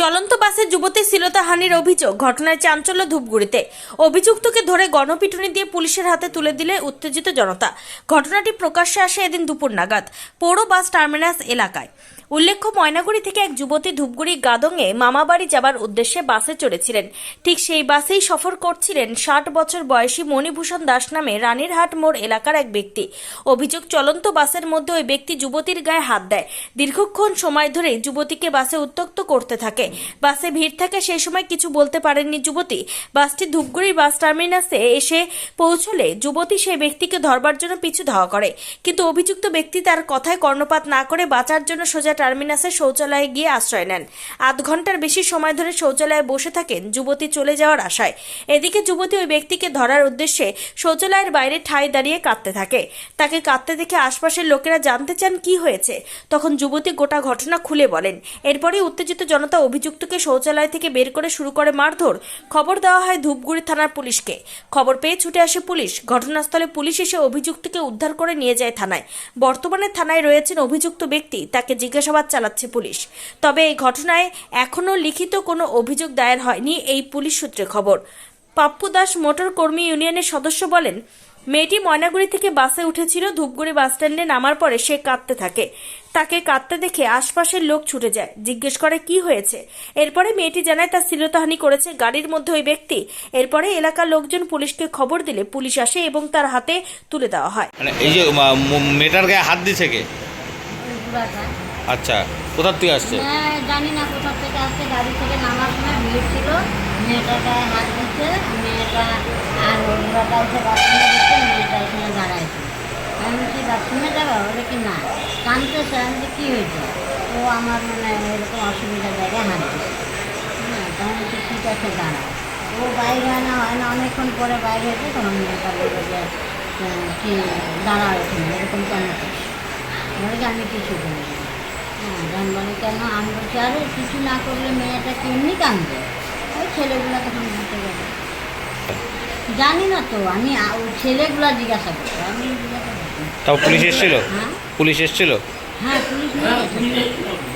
চলন্ত বাসে যুবতী শ্লীলতাহানির অভিযোগ, ঘটনায় চাঞ্চল্য ধূপগুড়িতে। অভিযুক্তকে ধরে গণপিটুনি দিয়ে পুলিশের হাতে তুলে দিলে উত্তেজিত জনতা। ঘটনাটি প্রকাশ্যে আসে এদিন দুপুর নাগাদ, পৌর বাস টার্মিনাস এলাকায়। উল্লেখ্য, ময়নাগুড়ি থেকে এক যুবতী ধূপগুড়ি গাদংয়ে মামাবাড়ি যাবার উদ্দেশ্যে বাসে চড়েছিলেন। ঠিক সেই বাসেই সফর করছিলেন ষাট বছর বয়সী মণিভূষণ দাস নামে রানীরহাট মোড় এলাকার এক ব্যক্তি। অভিযোগ, চলন্ত বাসের মধ্যে ওই ব্যক্তি যুবতীর গায়ে হাত দেয়। দীর্ঘক্ষণ সময় ধরে যুবতীকে বাসে উত্তক্ত করতে থাকে। বাসে ভিড় থাকে সেই সময় কিছু বলতে পারেননি যুবতী। বাসটি ধূপগুড়ি বাস টার্মিনাসে এসে পৌঁছলে যুবতী সেই ব্যক্তিকে ধরবার জন্য পিছু ধাওয়া করে। কিন্তু অভিযুক্ত ব্যক্তি তার কথায় কর্ণপাত না করে বাঁচার জন্য সোজা টার্মিনাসে শৌচালয়ে গিয়ে আশ্রয় নেন। আধ ঘণ্টার বেশি সময় ধরে শৌচালয়ে বসে থাকেন যুবতী চলে যাওয়ার আশায়। এদিকে যুবতী ওই ব্যক্তিকে ধরার উদ্দেশ্যে শৌচালয়ের বাইরে ঠায় দাঁড়িয়ে কাঁদতে থাকে। তাকে কাঁদতে দেখে আশপাশের লোকেরা জানতে চান কি হয়েছে। তখন যুবতী গোটা ঘটনা খুলে বলেন। এরপরে উত্তেজিত জনতা অভিযুক্তকে শৌচালয় থেকে বের করে শুরু করে মারধর। খবর দেওয়া হয় ধূপগুড়ি থানার পুলিশকে। খবর পেয়ে ছুটে আসে পুলিশ। ঘটনাস্থলে পুলিশ এসে অভিযুক্তকে উদ্ধার করে নিয়ে যায় থানায়। বর্তমানে থানায় রয়েছেন অভিযুক্ত ব্যক্তি। তাকে জিজ্ঞাসাবাদ চালাচ্ছে পুলিশ। তবে এই ঘটনায় এখনও লিখিত কোনো অভিযোগ দায়ের হয়নি এই পুলিশ সূত্রে খবর। পাপ্পু দাস মোটর কর্মী ইউনিয়নের সদস্য বলেন মেয়েটি ময়নাগুড়ি থেকে বাসে উঠেছিল ধূপগুড়ি বাস স্ট্যান্ডে নামার পরে সে কাঁদতে থাকে। তাকে কাঁদতে দেখে আশপাশের লোক ছুটে যায় জিজ্ঞেস করে কি হয়েছে? এরপরে মেয়েটি জানায় তার শ্লীলতাহানি করেছে গাড়ির মধ্যে ওই ব্যক্তি। এরপরে এলাকার লোকজন পুলিশকে খবর দিলে পুলিশ আসে এবং তার হাতে তুলে দেওয়া হয়। মানে এই যে মেয়েটার গায়ে হাত দিছে কে? আচ্ছা কোথার থেকে আসছে? হ্যাঁ জানি না কোথা থেকে আসছে। গাড়ি থেকে নামার সময় ভিড় ছিল। দিচ্ছে। মেয়েটা এসে দিচ্ছে। মেয়েটা এখানে আমি বাথরুমে কি না? আমি কী হয়েছে? ও আমার মানে এরকম জায়গায় হ্যাঁ ঠিক আছে ও বাইরে হয় না হয় না, অনেকক্ষণ পরে বাইরে হয়েছে তখন মেয়েটা বলল যে কি, দাঁড়াও এখানে, এরকম আমি কিছু করি না হ্যাঁ বলে কেন আমি বলছি? আরে কিছু না করলে মেয়েটা কেমনি কাঁদবে? ওই ছেলেগুলো তখন ঘুরতে গেল জানি না তো আমি ওই জিজ্ঞাসা করব। আমি। তাও পুলিশ এসেছিল? হ্যাঁ? পুলিশ এসেছিল? হ্যাঁ পুলিশ নিয়ে গেছে।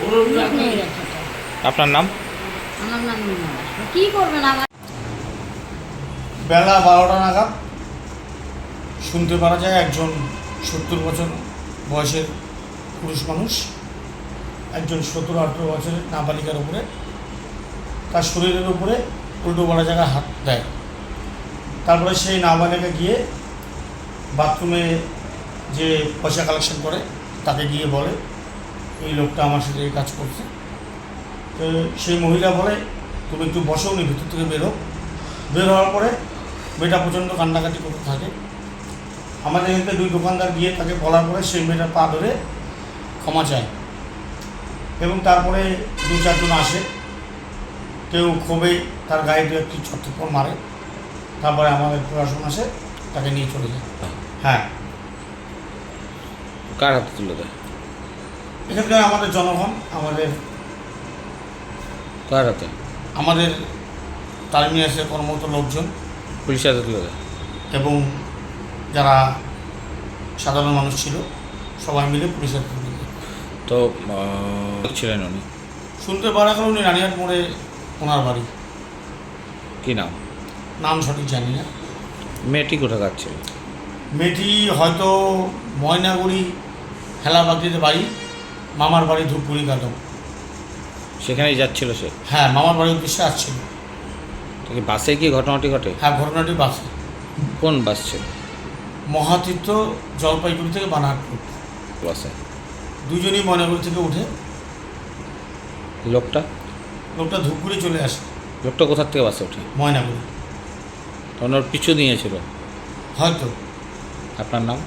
পুলিশ নিয়ে গেছে। আপনার নাম? আমার নাম কী করবেন আমার বেলা বারোটা নাগাদ। শুনতে পারা যায় একজন সত্তর বছর বয়সের পুরুষ মানুষ। একজন সতেরো আঠেরো বছরের নাবালিকার উপরে, তার শরীরের উপরে উল্টো পাল্টা জায়গায় হাত দেয়। তারপরে সেই নাবালিকা গিয়ে বাথরুমে যে পয়সা কালেকশন করে, তাকে গিয়ে বলে, এই লোকটা আমার সাথে এই কাজ করছে। তো সেই মহিলা বলে, তুমি একটু বসো, উনি ভিতর থেকে বেরো বের হওয়ার পরে মেয়েটা প্রচণ্ড কান্নাকাটি করতে থাকে। আমাদের এখান দুই দোকানদার গিয়ে তাকে বলার পরে সেই মেয়েটার পা ধরে ক্ষমা চায়। এবং তারপরে দু চারজন আসে। কেউ ক্ষোভে তার গায়ে দু একটি ছত্রপর মারে। তারপরে আমাদের প্রশাসন আসে তাকে নিয়ে চলে যায়। হ্যাঁ। কার হাতে তুলে দেয়? এখানকার আমাদের জনগণ আমাদের কার হাতে? আমাদের টার্মিনাসে কর্মরত লোকজন। পুলিশের হাতে তুলে দেয়? এবং যারা সাধারণ মানুষ ছিল সবাই মিলে পুলিশের। তো ছিলেন উনি। শুনতে পারা গেল উনি রানিহাট মোড়ে ওনার বাড়ি। কি নাম? নাম সঠিক জানি না। মেয়েটি কোথাকার ছিল? মেয়েটি হয়তো ময়নাগুড়ি হেলাবাগিতে বাড়ি মামার বাড়ি ধূপগুড়ি গাদম সেখানেই যাচ্ছিল সে? হ্যাঁ মামার বাড়ির উদ্দেশ্যে আসছিল। তো কি বাসে কি ঘটনাটি ঘটে? হ্যাঁ ঘটনাটি বাসে। কোন বাস ছিল? মহাতীর্থ জলপাইগুড়ি থেকে বানারপুর। বাসে। দুজনেই ময়নাগুড়ি থেকে উঠে লোকটা? লোকটা ধূপগুড়ি চলে আসে। লোকটা কোথার থেকে বাসে ওঠে? ময়নাগুড়ি। তখন ওর পিছু নিয়েছিল? হয়তো। আপনার নাম?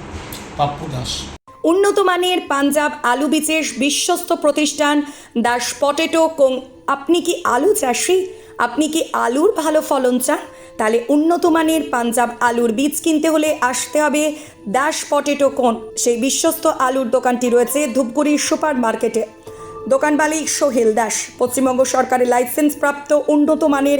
পাপ্পু দাস। উন্নত মানের পাঞ্জাব আলু বীজের বিশ্বস্ত প্রতিষ্ঠান দাস পটেটো কোং আপনি কি আলু চাষি? আপনি কি আলুর ভালো ফলন চান? তাহলে উন্নত মানের পাঞ্জাব আলুর বীজ কিনতে হলে আসতে হবে দাস পটেটো কোন? সেই বিশ্বস্ত আলুর দোকানটি রয়েছে ধূপগুড়ির সুপার মার্কেটে দোকান মালিক সোহেল দাস, পশ্চিমবঙ্গ সরকারের লাইসেন্স প্রাপ্ত উন্নত মানের